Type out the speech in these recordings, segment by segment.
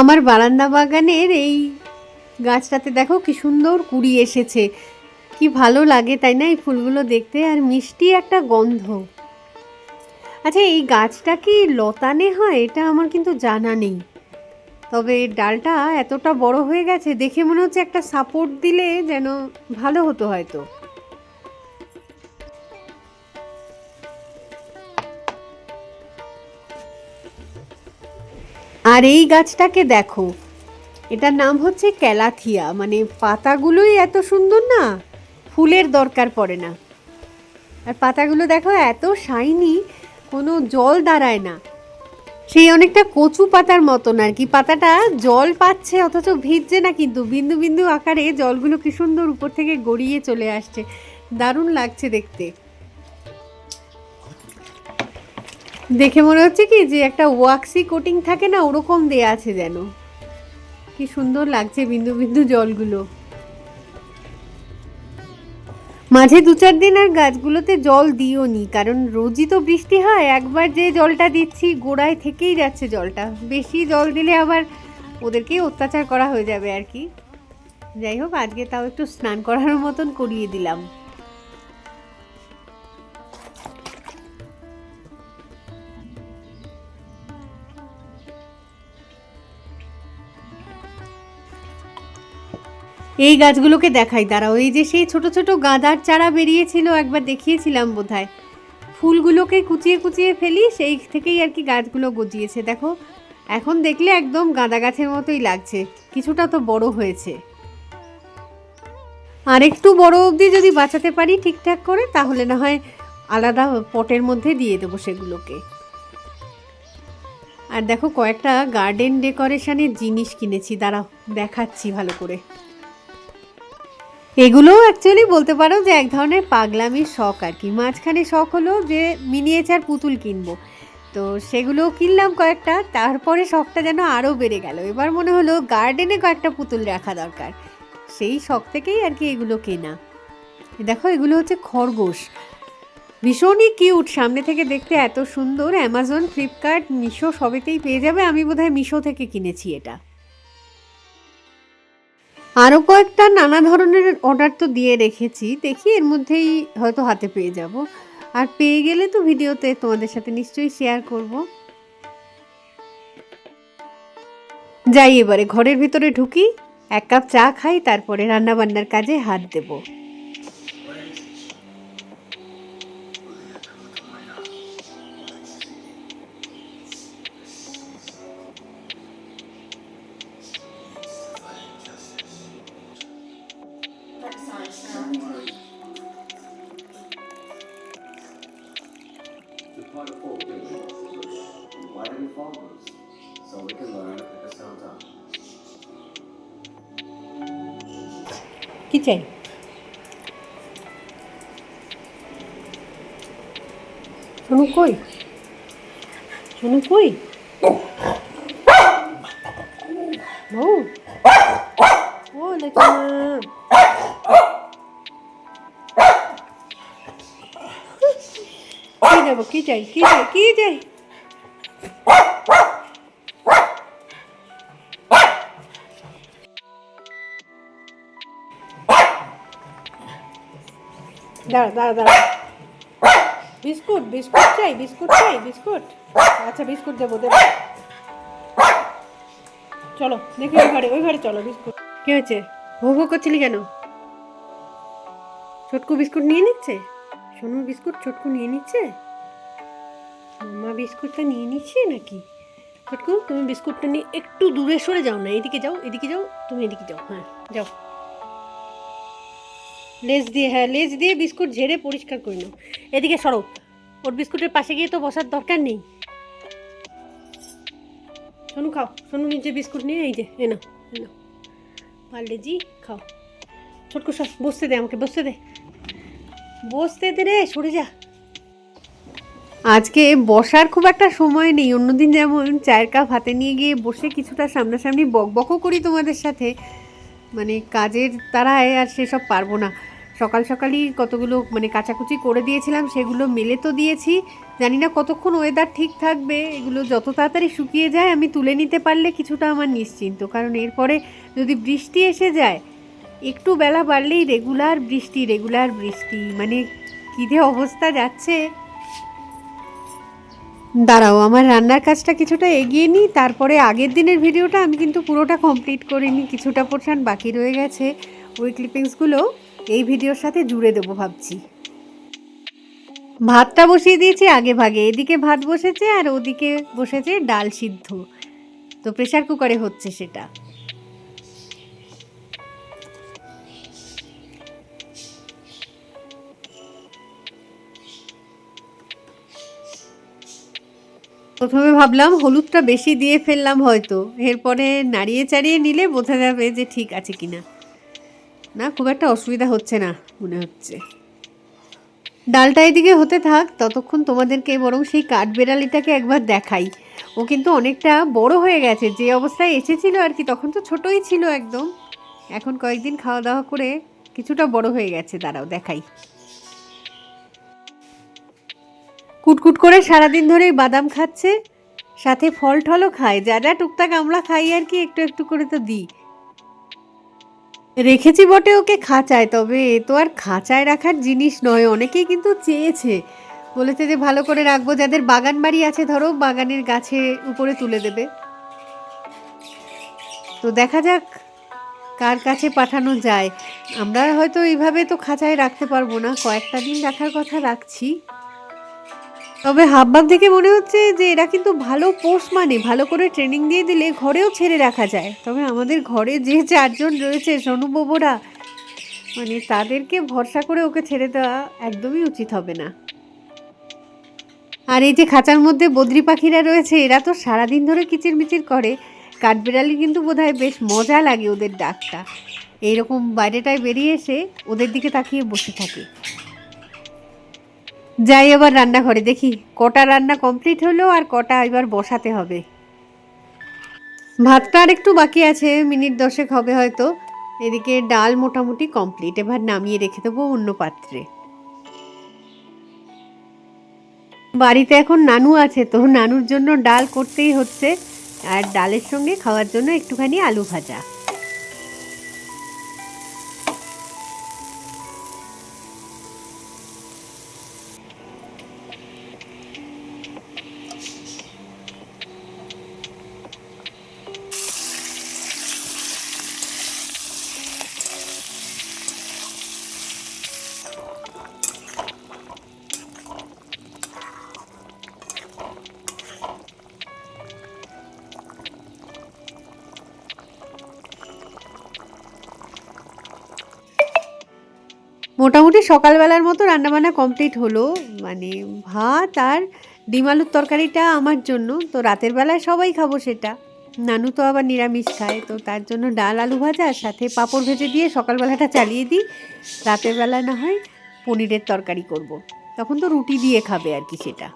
আমার বারান্দা বাগানের এই গাছটাতে দেখো কি সুন্দর কুড়ি এসেছে। কি ভালো লাগে তাই না এই ফুলগুলো দেখতে? আর মিষ্টি একটা গন্ধ। আচ্ছা এই গাছটা কি লতানে হয়? এটা আমার কিন্তু জানা নেই। তবে ডালটা এতটা বড় হয়ে গেছে, দেখে মনে হচ্ছে একটা সাপোর্ট দিলে যেন ভালো হতো হয়তো। আর এই গাছটাকে দেখো। এটার নাম হচ্ছে ক্যালাথিয়া। মানে পাতাগুলোই এত সুন্দর না, ফুলের দরকার পড়ে না। আর পাতাগুলো দেখো এত শাইনি কোনো জল দাঁড়ায় না। সেই অনেকটা কচু পাতার মতন আর কি। পাতাটা জল পাচ্ছে, অথচ ভিজছে না কিন্তু। বিন্দু বিন্দু আকারে জলগুলো কি সুন্দর উপর থেকে গড়িয়ে চলে আসছে। দারুণ লাগছে দেখতে। দেখে মনে হচ্ছে কি যে একটা ওয়াক্সি কোটিং থাকে না, ওরকম দেয়া আছে যেন। কি সুন্দর লাগছে বিন্দু বিন্দু জলগুলো। মাঝে দু চার দিন আর গাছগুলোতে জল দিও নি, কারণ রোজই তো বৃষ্টি হয়, একবার যে জলটা দিচ্ছি, গোড়ায় থেকেই যাচ্ছে জলটা। বেশি জল দিলে আবার ওদেরকেই অত্যাচার করা হয়ে যাবে আর কি। যাই হোক, আজকে তাও একটু স্নান করার মতন করিয়ে দিলাম। এই গাছগুলোকে দেখাই, দাঁড়াও। এই যে সেই ছোট ছোট গাঁদার চারা বেরিয়েছিল, একবার দেখিয়েছিলাম বোধহয়। ফুলগুলোকে কুচিয়ে কুচিয়ে ফেলি, সেই থেকেই আর কি গাছগুলো গজিয়েছে। দেখো, এখন দেখলে একদম গাঁদা গাছের মতোই লাগছে। কিছুটা তো বড় হয়েছে। আর একটু বড় অবধি যদি বাঁচাতে পারি ঠিকঠাক করে, তাহলে না হয় আলাদা পটের মধ্যে দিয়ে দেবো সেগুলোকে। আর দেখো, কয়েকটা গার্ডেন ডেকোরেশনের জিনিস কিনেছি। দাঁড়াও, দেখাচ্ছি ভালো করে। এগুলোও অ্যাকচুয়ালি বলতে পারো যে এক ধরনের পাগলামির শখ আর কি। মাঝখানে শখ হলো যে মিনিয়েচার পুতুল কিনবো। তো সেগুলো কিনলাম কয়েকটা, তারপরে শখটা যেন আরও বেড়ে গেল। এবার মনে হলো গার্ডেনে কয়েকটা পুতুল রাখা দরকার। সেই শখ থেকেই আর কি এগুলো কেনা। দেখো, এগুলো হচ্ছে খরগোশ। ভীষণই কিউট সামনে থেকে দেখতে এত সুন্দর। অ্যামাজন ফ্লিপকার্ট মিশো সবেতেই পেয়ে যাবে। আমি বোধহয় মিশো থেকে কিনেছি এটা। আরও কয়েকটা নানা ধরনের অর্ডার তো দিয়ে রেখেছি। দেখি এর মধ্যেই হয়তো হাতে পেয়ে যাব। আর পেয়ে গেলে তো ভিডিওতে তোমাদের সাথে নিশ্চয়ই শেয়ার করব। যাই এবারে ঘরের ভিতরে ঢুকি, এক কাপ চা খাই, তারপরে রান্নাবান্নার কাজে হাত দেব। কি চাই সোনু কই সোনু কই বউ ও লেখা কি দেবো কি চাই কি দাঁড়া দাঁড়া দাঁড়া। বিস্কুট বিস্কুট চাই বিস্কুট চাই, বিস্কুট। আচ্ছা বিস্কুট দেবো দেবো। চলো, দেখি ওই ঘরে ওই ঘরে চলো, বিস্কুট। হয়েছে? ভো ভো করছিলি কেন? ছোটকু বিস্কুট নিয়ে নিচ্ছে? সোনু বিস্কুট ছোটকু নিয়ে নিচ্ছে? বিস্কুটটা নিয়ে নিচ্ছে নাকি? ছোটকু, তুমি বিস্কুটটা নিয়ে একটু দূরে সরে যাও না এদিকে যাও এদিকে যাও, তুমি এদিকে যাও হ্যাঁ যাও। লেজ দিয়ে হ্যাঁ লেজ দিয়ে বিস্কুট ঝেড়ে পরিষ্কার করে নাও। এদিকে সরো। ওর বিস্কুটের পাশে গিয়ে তো বসার দরকার নেই। সোনু খাও। সোনু নিজে বিস্কুট নিয়ে এই যে, এ নাও পারলে জি, খাও। ছোটকু সব বসতে দে আমাকে, বসতে দে। বসতে দে রে, সরে যা। আজকে বসার খুব একটা সময় নেই। অন্যদিন যেমন চায়ের কাপ হাতে নিয়ে গিয়ে বসে কিছুটা সামনাসামনি বকবকও করি তোমাদের সাথে। মানে কাজের তারায় আর সেসব পারব না। সকাল সকালই কতগুলো মানে কাচাকুচি করে দিয়েছিলাম, সেগুলো মেলে তো দিয়েছি। জানি না কতক্ষণ ওয়েদার ঠিক থাকবে, এগুলো যত তাড়াতাড়ি শুকিয়ে যায় আমি তুলে নিতে পারলে কিছুটা আমার নিশ্চিন্ত। কারণ এরপরে যদি বৃষ্টি এসে যায়, একটু বেলা বাড়লেই রেগুলার বৃষ্টি রেগুলার বৃষ্টি। মানে কী যে অবস্থা যাচ্ছে। দাঁড়াও, আমার রান্নার কাজটা কিছুটা এগিয়ে নিই, তারপরে আগের দিনের ভিডিওটা আমি কিন্তু পুরোটা কমপ্লিট করিনি কিছুটা পোর্শন বাকি রয়ে গেছে ওই ক্লিপিংসগুলো এই ভিডিওর সাথে জুড়ে দেবো ভাবছি। ভাতটা বসিয়ে দিয়েছি আগে ভাগে, এদিকে ভাত বসেছে আর ওদিকে বসেছে ডাল সিদ্ধ। তো প্রেশার কুকারে হচ্ছে সেটা। প্রথমে ভাবলাম হলুদটা বেশি দিয়ে ফেললাম হয়তো। এরপরে নাড়িয়ে চাড়িয়ে নিলে বোঝা যাবে যে ঠিক আছে কিনা। না, খুব একটা অসুবিধা হচ্ছে না, মনে হচ্ছে। ডালটা এদিকে হতে থাক, ততক্ষণ তোমাদেরকে বরং সেই কাঠবেড়ালিটাকে একবার দেখাই। ও কিন্তু অনেকটা বড় হয়ে গেছে, যে অবস্থায় এসেছিল আর কি, তখন তো ছোটই ছিল একদম। এখন কয়েকদিন খাওয়া দাওয়া করে কিছুটা বড় হয়ে গেছে, দাঁড়াও, দেখাই। কুটকুট করে সারাদিন ধরেই বাদাম খাচ্ছে, সাথে ফল টলও খায়। যা যা টুকটাক আমরা খাই আর কি, একটু একটু করে তো দিই। রেখেছি বটে ওকে খাঁচায়, তবে এ তো আর খাঁচায় রাখার জিনিস নয়, অনেকেই কিন্তু চেয়েছে। বলেছে যে ভালো করে রাখব, যাদের বাগান বাড়ি আছে, ধরো বাগানের গাছে উপরে তুলে দেবে। তো দেখা যাক কার কাছে পাঠানো যায়। আমরা হয়তো এইভাবে তো খাঁচায় রাখতে পারব না, কয়েকটা দিন রাখার কথা রাখছি। তবে হাবভাব থেকে মনে হচ্ছে যে এরা কিন্তু ভালো পোষ মানে ভালো করে ট্রেনিং দিয়ে দিলে ঘরেও ছেড়ে রাখা যায়। তবে আমাদের ঘরে যে চারজন রয়েছে সনুবাবুরা মানে তাদেরকে ভরসা করে ওকে ছেড়ে দেওয়া একদমই উচিত হবে না। আর এই যে খাঁচার মধ্যে বদ্রি পাখিরা রয়েছে, এরা তো সারাদিন ধরে কিচির মিচির করে। কাঠবিড়ালি কিন্তু বোধহয় বেশ মজা লাগে ওদের ডাকটা। এইরকম বাইরেটায় বেরিয়ে এসে ওদের দিকে তাকিয়ে বসে থাকে। যাই এবার রান্নাঘরে দেখি, কটা রান্না কমপ্লিট হলো আর কটা এবার বসাতে হবে। ভাতটা আর একটু বাকি আছে, মিনিট দশেক হবে হয়তো। এদিকে ডাল মোটামুটি কমপ্লিট, এবার নামিয়ে রেখে দেবো অন্য পাত্রে। বাড়িতে এখন নানু আছে, তো নানুর জন্য ডাল করতেই হচ্ছে, আর ডালের সঙ্গে খাওয়ার জন্য একটুখানি আলু ভাজা। মোটামুটি সকালবেলার মতো রান্নাবান্না কমপ্লিট হলো। মানে ভাত আর ডিম আলুর তরকারিটা আমার জন্য। তো রাতের বেলায় সবাই খাব সেটা। নানু তো আবার নিরামিষ খায়, তো তার জন্য ডাল, আলু ভাজা আর সাথে পাঁপড় ভেজে দিয়ে সকালবেলাটা চালিয়ে দিই। রাতের বেলা না হয় পনিরের তরকারি করব। তখন তো রুটি দিয়ে খাবে আর কি সেটা।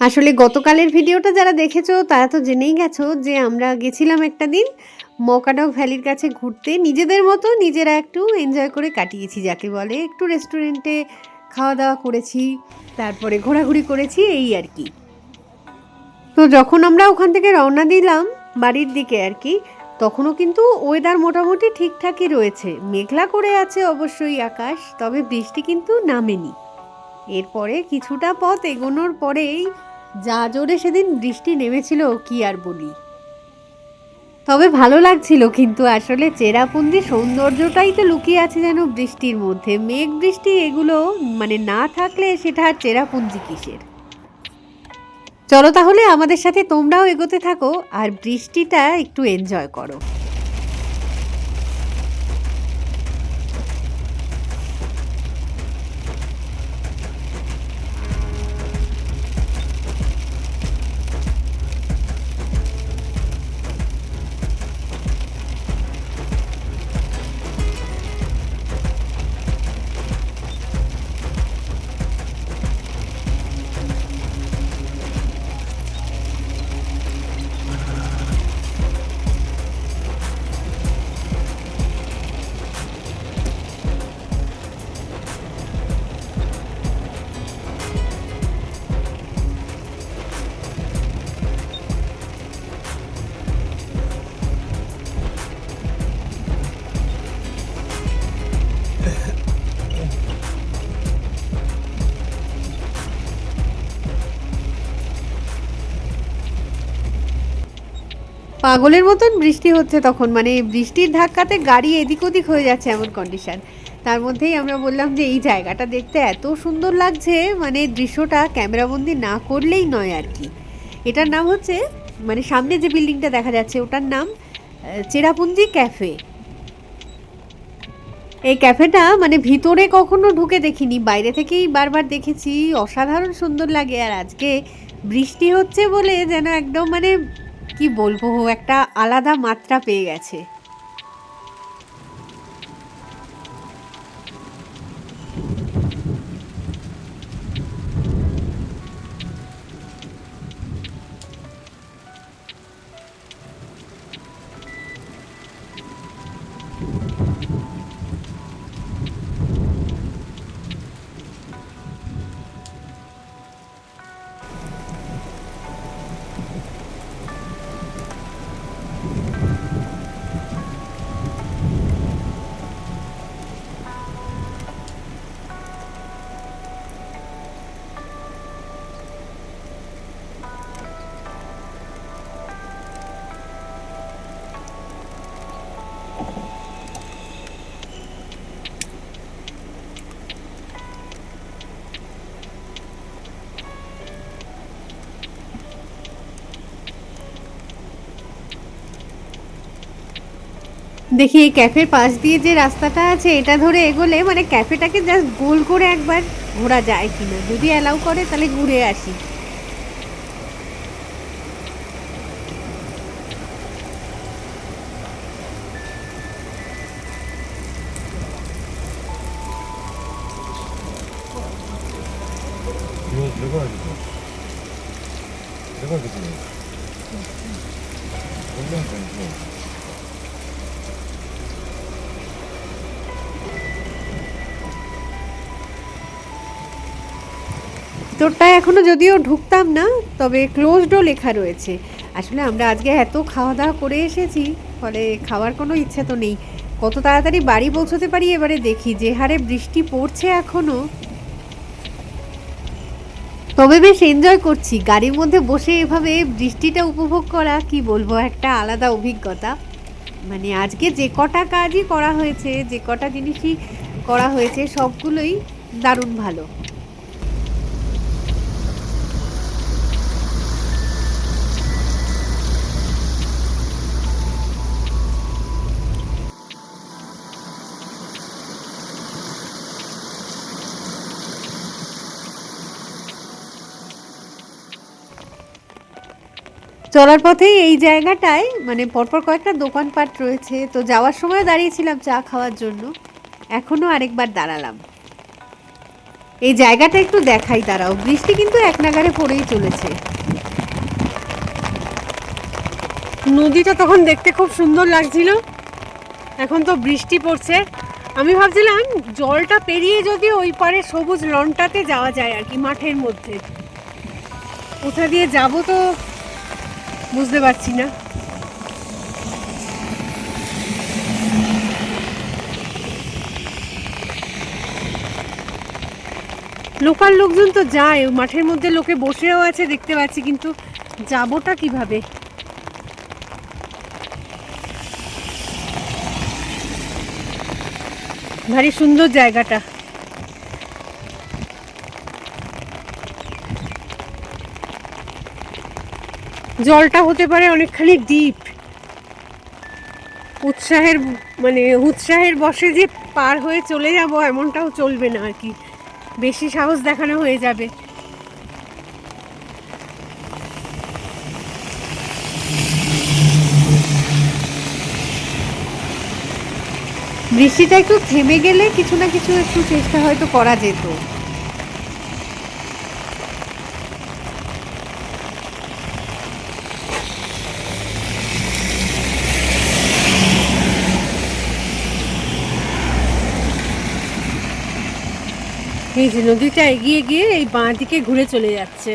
আসলে গতকালের ভিডিওটা যারা দেখেছ, তারা তো জেনেই গেছো যে আমরা গেছিলাম একটা দিন মকাডক ভ্যালির কাছে ঘুরতে নিজেদের মতো নিজেরা একটু এনজয় করে কাটিয়েছি, যাকে বলে একটু রেস্টুরেন্টে খাওয়া দাওয়া করেছি, তারপরে ঘোরাঘুরি করেছি, এই আর কি। তো যখন আমরা ওখান থেকে রওনা দিলাম বাড়ির দিকে আর কি, তখনও কিন্তু ওয়েদার মোটামুটি ঠিকঠাকই রয়েছে। মেঘলা করে আছে অবশ্যই আকাশ, তবে বৃষ্টি কিন্তু নামেনি। এরপরে কিছুটা পথ এগোনোর পরেই যা জোরে সেদিন বৃষ্টি নেমেছিল কি আর বলি। তবে ভালো লাগছিল কিন্তু আসলে চেরাপুঞ্জি সৌন্দর্যটাই তো লুকিয়ে আছে যেন বৃষ্টির মধ্যে। মেঘ বৃষ্টি এগুলো মানে না থাকলে সেটা আর চেরাপুঞ্জি কিসের? চলো তাহলে আমাদের সাথে তোমরাও এগোতে থাকো আর বৃষ্টিটা একটু এনজয় করো। পাগলের মতন বৃষ্টি হচ্ছে তখন। মানে বৃষ্টির ধাক্কাতে গাড়ি এদিক ওদিক হয়ে যাচ্ছে এমন কন্ডিশন তার মধ্যেই আমরা বললাম যে এই জায়গাটা দেখতে এত সুন্দর লাগছে মানে দৃশ্যটা ক্যামেরাবন্দি না করলেই নয় আর কি। এটার নাম হচ্ছে মানে সামনে যে বিল্ডিংটা দেখা যাচ্ছে, ওটার নাম চেরাপুঞ্জি ক্যাফে। এই ক্যাফেটা মানে ভিতরে কখনো ঢুকে দেখিনি, বাইরে থেকেই বারবার দেখেছি। অসাধারণ সুন্দর লাগে আর আজকে বৃষ্টি হচ্ছে বলে যেন একদম মানে কি বলব একটা আলাদা মাত্রা পেয়ে গেছে। দেখি এই ক্যাফের পাশ দিয়ে যে রাস্তাটা আছে, এটা ধরে এগোলে মানে ক্যাফেটাকে জাস্ট গোল করে একবার ঘোরা যায় কিনা। যদি অ্যালাউ করে, তাহলে ঘুরে আসি। যদিও ঢুকতাম না, তবে ক্লোজডও লেখা রয়েছে। আসলে আমরা আজকে এত খাওয়া দাওয়া করে এসেছি, ফলে খাওয়ার কোনো ইচ্ছে তো নেই। কত তাড়াতাড়ি বাড়ি পৌঁছতে পারি এবারে দেখি, যে হারে বৃষ্টি পড়ছে এখনও। তবে বেশ এনজয় করছি, গাড়ির মধ্যে বসে এভাবে বৃষ্টিটা উপভোগ করা, কি বলব, একটা আলাদা অভিজ্ঞতা। মানে আজকে যে কটা কাজই করা হয়েছে, যে কটা জিনিসই করা হয়েছে, সবগুলোই দারুণ ভালো। চলার পথেই এই জায়গাটায় মানে পরপর কয়েকটা দোকানপাট রয়েছে। তো যাওয়ার সময় দাঁড়িয়েছিলাম চা খাওয়ার জন্য। এখনও আরেকবার দাঁড়ালাম। এই জায়গাটা একটু দেখাই দাঁড়াও। বৃষ্টি কিন্তু এক নাগারে পড়েই চলেছে। নদীটা তখন দেখতে খুব সুন্দর লাগছিল। এখন তো বৃষ্টি পড়ছে। আমি ভাবছিলাম জলটা পেরিয়ে যদি ওই পারে সবুজ লনটাতে যাওয়া যায় আর কি, মাঠের মধ্যে। কোথা দিয়ে যাব তো বুঝতে পারছি না। লোকাল লোকজন তো যায়, মাঠের মধ্যে লোকে বসেও আছে দেখতে পাচ্ছি, কিন্তু যাবোটা কীভাবে? ভারী সুন্দর জায়গাটা। জলটা হতে পারে অনেকখানি ডিপ। উৎসাহের মানে উৎসাহের বসে যে পার হয়ে চলে যাব, এমনটাও চলবে না আর কি। বেশি সাহস দেখানো হয়ে যাবে। বৃষ্টিটা একটু থেমে গেলে কিছু না কিছু একটু চেষ্টা হয়তো করা যেত। এই যে নদীটা এগিয়ে গিয়ে এই বাঁ দিকে ঘুরে চলে যাচ্ছে।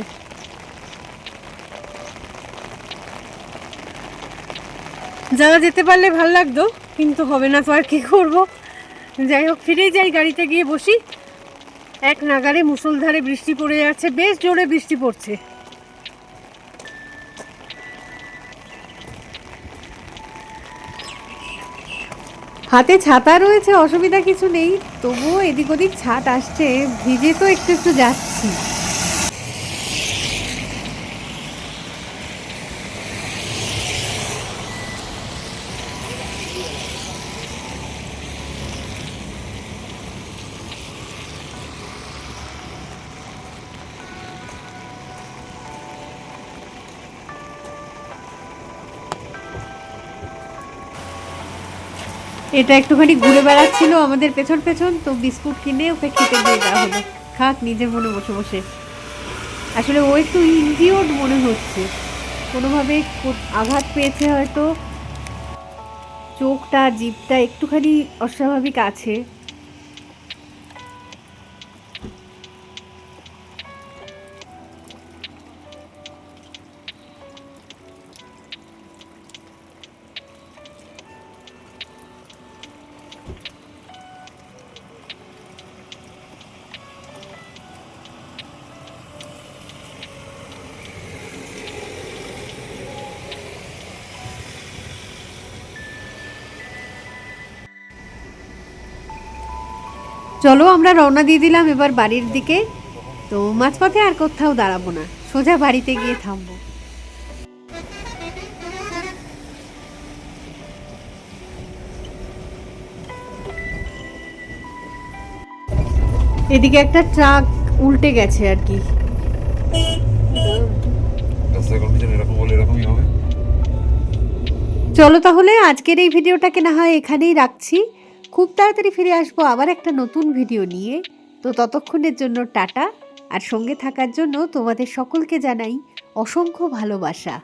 যাওয়া যেতে পারলে ভালো লাগতো, কিন্তু হবে না তো আর কি করব। যাই হোক ফিরে যাই গাড়িতে গিয়ে বসি। এক নাগারে মুসলধারে বৃষ্টি পড়ে যাচ্ছে, বেশ জোরে বৃষ্টি পড়ছে। হাতে ছাতা রয়েছে, অসুবিধা কিছু নেই। তবুও এদিক ওদিক ছাট আসছে, ভিজে তো একটু একটু যাচ্ছি। এটা একটুখানি ঘুরে বেড়াচ্ছিল আমাদের পেছন পেছন, তো বিস্কুট কিনে ওকে খেতে দিয়ে দেওয়া হলো। খাক, নিজের মনে বসে বসে। আসলে ও একটু ইনজিওর্ড মনে হচ্ছে। কোনোভাবে আঘাত পেয়েছে হয়তো। চোখটা, জিভটা একটুখানি অস্বাভাবিক আছে। চলো আমরা রওনা দিয়ে দিলাম এবার বাড়ির দিকে। তো মাঝপথে আর কোথাও দাঁড়াবো না, সোজা বাড়িতে গিয়ে থামবো। এদিকে একটা ট্রাক উল্টে গেছে আর কি। চলো তাহলে আজকের এই ভিডিওটাকে না হয় এখানেই রাখছি। খুব তাড়াতাড়ি ফিরে আসব আবার একটা নতুন ভিডিও নিয়ে। তো ততক্ষণের জন্য টাটা। আর সঙ্গে থাকার জন্য তোমাদের সকলকে জানাই অসংখ্য ভালোবাসা।